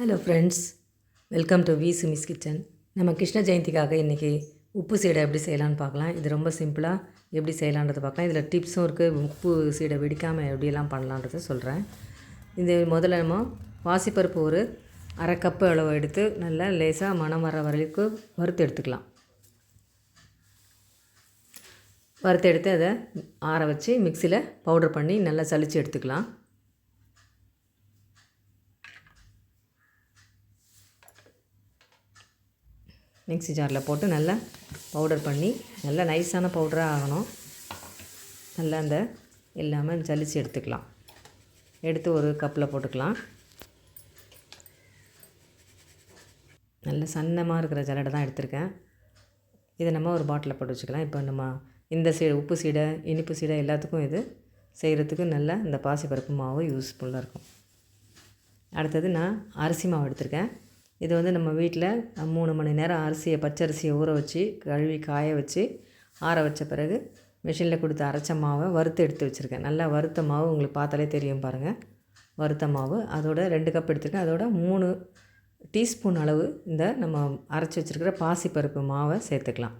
Hello friends welcome to V Sumi's kitchen நம்ம கிருஷ்ண ஜெயந்திக்காக இன்றைக்கி உப்பு சீடை எப்படி செய்யலான்னு பார்க்கலாம். இது ரொம்ப சிம்பிளாக எப்படி செய்யலான்றதை பார்க்கலாம். இதில் டிப்ஸும் இருக்குது உப்பு சீடை வெடிக்காமல் எப்படியெல்லாம் பண்ணலான்றதை சொல்கிறேன் இது முதல்ல நம்ம பாசிப்பருப்பு ஒரு அரை கப்பு அளவு எடுத்து நல்லா லேசாக மணம் வர வரைக்கும் வறுத்து எடுத்துக்கலாம். வறுத்து எடுத்து அதை ஆற வச்சு மிக்சியில் பவுடர் பண்ணி நல்லா சலித்து எடுத்துக்கலாம். மிக்ஸி ஜாரில் போட்டு நல்லா பவுடர் பண்ணி நல்லா நைஸான பவுடராக ஆகணும். நல்லா அந்த இல்லாமல் ஜலிச்சு எடுத்துக்கலாம். எடுத்து ஒரு கப்பில் போட்டுக்கலாம். நல்ல சன்னமாக இருக்கிற ஜலடை தான் எடுத்திருக்கேன். இதை நம்ம ஒரு பாட்டிலில் போட்டு வச்சுக்கலாம். இப்போ நம்ம இந்த சீடை உப்பு சீடை இனிப்பு சீடை எல்லாத்துக்கும் இது செய்கிறதுக்கு நல்லா இந்த பாசிப்பருப்பு மாவு யூஸ்ஃபுல்லாக இருக்கும். அடுத்தது நான் அரிசி மாவு எடுத்திருக்கேன். இது வந்து நம்ம வீட்டில் மூணு மணி நேரம் அரிசியை பச்சரிசியை ஊற வச்சு கழுவி காய வச்சு ஆற வச்ச பிறகு மிஷினில் கொடுத்து அரைச்ச மாவை வறுத்து எடுத்து வச்சுருக்கேன். நல்லா வறுத்த மாவு உங்களுக்கு பார்த்தாலே தெரியும் பாருங்கள் வறுத்த மாவு. அதோட ரெண்டு கப் எடுத்துருக்கேன். அதோட மூணு டீஸ்பூன் அளவு இந்த நம்ம அரைச்சி வச்சுருக்கிற பாசிப்பருப்பு மாவை சேர்த்துக்கலாம்.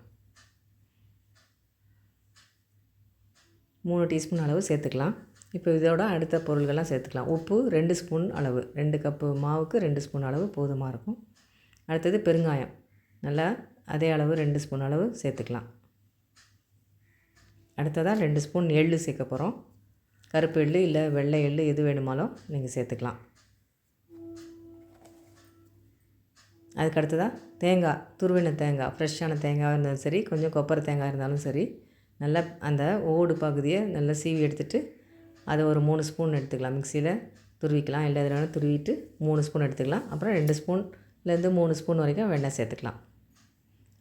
மூணு டீஸ்பூன் அளவு சேர்த்துக்கலாம். இப்போ இதோட அடுத்த பொருள்கள்லாம் சேர்த்துக்கலாம். உப்பு ரெண்டு ஸ்பூன் அளவு. ரெண்டு கப்பு மாவுக்கு ரெண்டு ஸ்பூன் அளவு போதுமாக இருக்கும். அடுத்தது பெருங்காயம். நல்லா அதே அளவு ரெண்டு ஸ்பூன் அளவு சேர்த்துக்கலாம். அடுத்ததாக ரெண்டு ஸ்பூன் எள்ளு சேர்க்க போகிறோம் கருப்பு எள்ளு இல்லை வெள்ளை எள்ளு எது வேணுமாலும் நீங்கள் சேர்த்துக்கலாம். அதுக்கு அடுத்ததாக தேங்காய் துருவின தேங்காய் ஃப்ரெஷ்ஷான தேங்காய் இருந்தாலும் சரி கொஞ்சம் கொப்பரை தேங்காய் இருந்தாலும் சரி நல்லா அந்த ஓடு பகுதியை நல்லா சீவி எடுத்துகிட்டு அதை ஒரு மூணு ஸ்பூன் எடுத்துக்கலாம். மிக்சியில் துருவிக்கலாம். இல்லை எதில் துருவிட்டு மூணு ஸ்பூன் எடுத்துக்கலாம். அப்புறம் ரெண்டு ஸ்பூன்லேருந்து மூணு ஸ்பூன் வரைக்கும் வெண்ணெய் சேர்த்துக்கலாம்.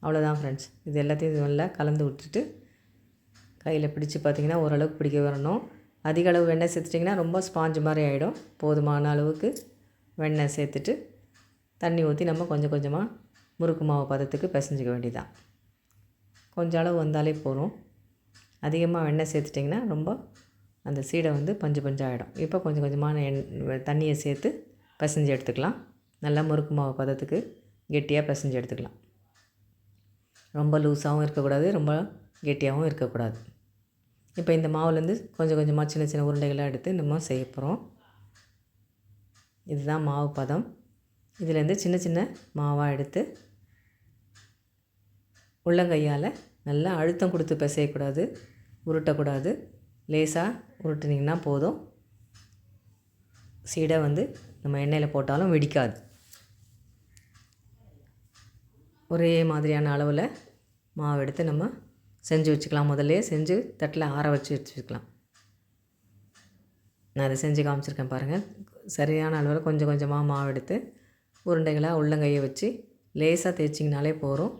அவ்வளோதான் ஃப்ரெண்ட்ஸ் இது எல்லாத்தையும் நல்லா கலந்து விட்டுட்டு கையில் பிடிச்சி பார்த்திங்கன்னா ஓரளவுக்கு பிடிக்க வரணும். அதிக அளவு வெண்ணெய் சேர்த்துட்டிங்கன்னா ரொம்ப ஸ்பாஞ்சு மாதிரி ஆகிடும் போதுமான அளவுக்கு வெண்ணெய் சேர்த்துட்டு தண்ணி ஊற்றி நம்ம கொஞ்சம் கொஞ்சமாக முறுக்கு மாவு பதத்துக்கு பிசைஞ்சிக்க வேண்டியதான் கொஞ்சம் அளவு வந்தாலே போதும். அதிகமாக வெண்ணெய் சேர்த்துட்டிங்கன்னா ரொம்ப அந்த சீடை வந்து பஞ்சு பஞ்சாகிடும் இப்போ கொஞ்சம் கொஞ்சமான எண் தண்ணியை சேர்த்து பிசைஞ்சு எடுத்துக்கலாம். நல்லா முறுக்கு மாவு பதத்துக்கு கெட்டியாக பிசைஞ்சு எடுத்துக்கலாம். ரொம்ப லூஸாகவும் இருக்கக்கூடாது ரொம்ப கெட்டியாகவும் இருக்கக்கூடாது. இப்போ இந்த மாவுலேருந்து கொஞ்சம் கொஞ்சமாக சின்ன சின்ன உருண்டைகளாக எடுத்து நம்ம செய்ய போகிறோம். இதுதான் மாவு பதம். இதுலேருந்து சின்ன சின்ன மாவாக எடுத்து உள்ளங்கையால் நல்லா அழுத்தம் கொடுத்து பிசையக்கூடாது உருட்டக்கூடாது. லேசாக உருட்டுனிங்கன்னா போதும். சீடை வந்து நம்ம எண்ணெயில் போட்டாலும் வெடிக்காது. ஒரே மாதிரியான அளவில் மாவு எடுத்து நம்ம செஞ்சு வச்சுக்கலாம். முதல்ல செஞ்சு தட்டில் ஆற வச்சு வச்சுக்கலாம். நான் அதை செஞ்சு காமிச்சிருக்கேன் பாருங்கள் சரியான அளவில் கொஞ்சம் கொஞ்சமாக மாவு எடுத்து உருண்டைகளாக உள்ளங்கையை வச்சு லேசாக தேய்ச்சிங்கனாலே போகிறோம்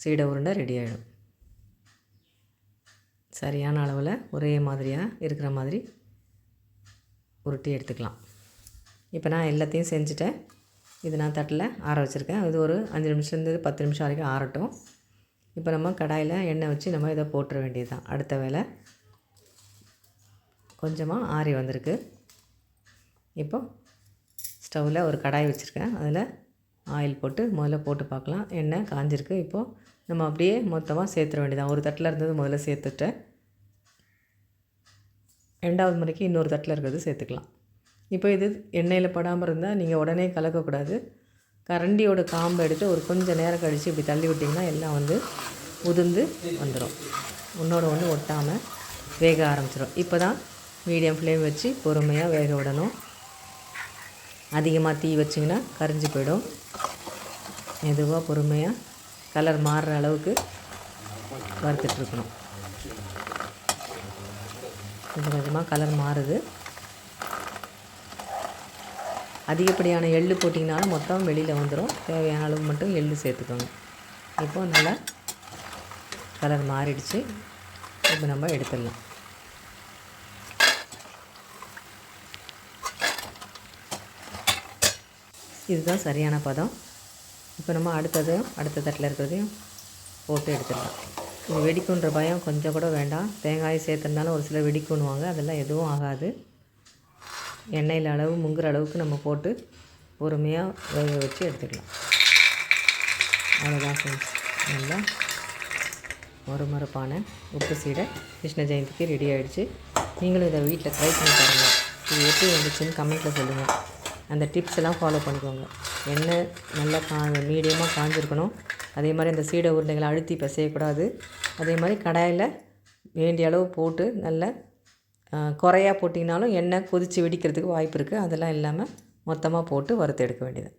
சீடை உருண்டை ரெடி ஆகிடும் சரியான அளவில் ஒரே மாதிரியாக இருக்கிற மாதிரி உருட்டி எடுத்துக்கலாம். இப்போ நான் எல்லாத்தையும் செஞ்சுட்டேன். இது நான் தட்டில் ஆற வச்சுருக்கேன். இது ஒரு அஞ்சு நிமிஷத்துலேருந்து பத்து நிமிஷம் வரைக்கும் ஆறட்டும். இப்போ நம்ம கடாயில் எண்ணெய் வச்சு நம்ம இதை போட்டுற வேண்டியது தான் அடுத்த வேலை கொஞ்சமாக ஆறி வந்திருக்கு. இப்போ ஸ்டவ்வில் ஒரு கடாய் வச்சுருக்கேன். அதில் ஆயில் போட்டு முதல்ல போட்டு பார்க்கலாம். எண்ணெய் காஞ்சிருக்கு. இப்போது நம்ம அப்படியே மொத்தமாக சேர்த்துட வேண்டியதான் ஒரு தட்டில் இருந்தது முதல்ல சேர்த்துட்டேன். ரெண்டாவது முறைக்கு இன்னொரு தட்டில் இருக்கிறது சேர்த்துக்கலாம். இப்போ இது எண்ணெயில் படாமல் இருந்தால் நீங்கள் உடனே கலக்கக்கூடாது. கரண்டியோட காம்பை எடுத்து ஒரு கொஞ்சம் நேரம் கழித்து இப்படி தள்ளி விட்டிங்கன்னா எல்லாம் வந்து உதிர்ந்து வந்துடும் ஒன்றோட ஒன்று ஒட்டாமல் வேக ஆரம்பிச்சிடும் இப்போ தான் மீடியம் ஃப்ளேம் வச்சு பொறுமையாக வேக விடணும். அதிகமாக தீ வச்சிங்கன்னா கரைஞ்சி போயிடும். மெதுவாக பொறுமையாக கலர் மாறுற அளவுக்கு வறுத்துட்ருக்கணும். கொஞ்சம் கொஞ்சமாக கலர் மாறுது. அதிகப்படியான எள்ளு போட்டிங்கனாலும் மொத்தம் வெளியில் வந்துடும் தேவையான அளவு மட்டும் எள்ளு சேர்த்துக்கோங்க. இப்போ நல்லா கலர் மாறிடுச்சு. இப்போ நம்ம எடுத்துடலாம். இதுதான் சரியான பதம். இப்போ நம்ம அடுத்தது அடுத்த தட்டில் இருக்கிறதையும் போட்டு எடுத்துடலாம். இது வெடிக்குன்ற பயம் கொஞ்சம் கூட வேண்டாம். தேங்காய் சேர்த்துருந்தாலும் ஒரு சிலர் வெடிக்குன்னுவாங்க. அதெல்லாம் எதுவும் ஆகாது. எண்ணெயில் அளவு முங்குற அளவுக்கு நம்ம போட்டு பொறுமையாக வேக வச்சு எடுத்துக்கலாம். அவ்வளோதான் ஃப்ரெண்ட்ஸ் நல்லா ஒரு உப்பு சீடை கிருஷ்ண ஜெயந்திக்கு ரெடி ஆகிடுச்சு நீங்களும் இதை வீட்டில் ட்ரை பண்ணி பாருங்கள் இது எப்படி வந்துச்சுன்னு கமெண்ட்டில் சொல்லுங்கள் அந்த டிப்ஸ் எல்லாம் ஃபாலோ பண்ணிக்கோங்க. எண்ணெய் நல்லா கா மீடியமாக காஞ்சிருக்கணும். அதே மாதிரி அந்த சீடை உருண்டைகளை அழுத்தி பிசையக்கூடாது. அதே மாதிரி கடாயில் வேண்டிய அளவு போட்டு நல்லா குறையா போட்டிங்கனாலும் எண்ணெய் கொதித்து வெடிக்கிறதுக்கு வாய்ப்பு இருக்குது அதெல்லாம் இல்லாமல் மொத்தமாக போட்டு வறுத்து எடுக்க வேண்டியது.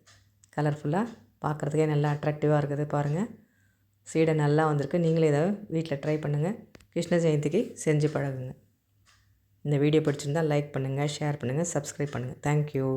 கலர்ஃபுல்லாக பார்க்குறதுக்கே நல்லா அட்ராக்டிவாக இருக்குது பாருங்கள் சீடை நல்லா வந்திருக்கு. நீங்களே இதை வீட்டில் ட்ரை பண்ணுங்கள் கிருஷ்ண ஜெயந்திக்கு செஞ்சு பழகுங்க. இந்த வீடியோ பிடிச்சிருந்தால் லைக் பண்ணுங்கள் ஷேர் பண்ணுங்கள் சப்ஸ்கிரைப் பண்ணுங்கள் தேங்க்யூ